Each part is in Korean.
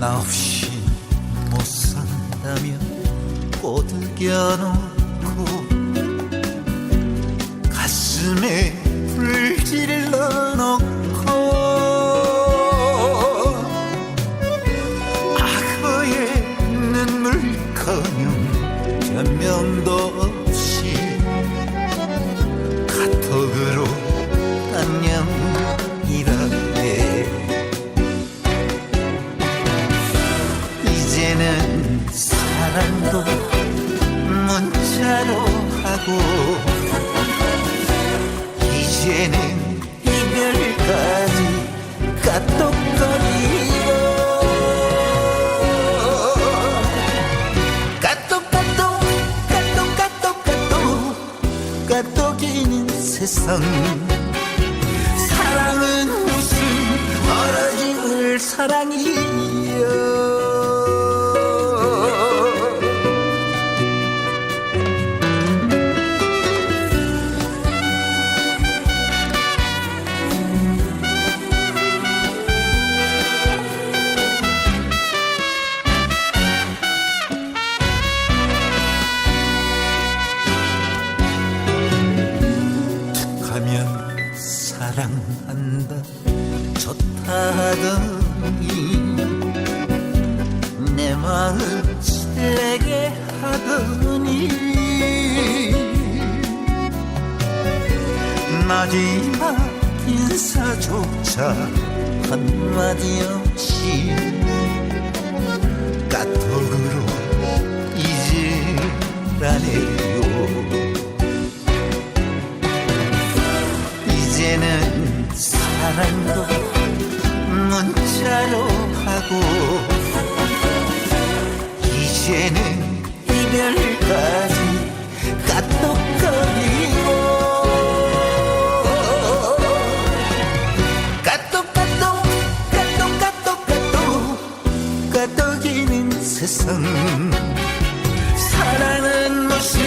나 없이 못 산다면 꽃을 껴놓고 가슴에 불길을 넣어놓고 악어의 눈물커녕 변명도 없이 카톡으로 안녕. 사랑도 문자로 하고 이제는 이별까지 까똑거리고 까똑까똑 까똑까똑 까똑 까똑이는 세상. 사랑은 무슨 얼어지을 사랑이 사랑한다. 좋다 하더니 내 마음 설레게 하더니 마지막 인사조차 한마디 없이 사랑도 문자로 하고 이제는 이별까지 까똑거리고 까똑까똑 까똑까똑 까똑 까똑이는 세상. 사랑은 무슨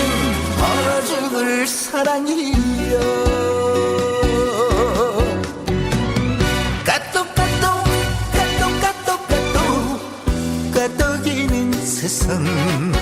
얼어 죽을 사랑이여 까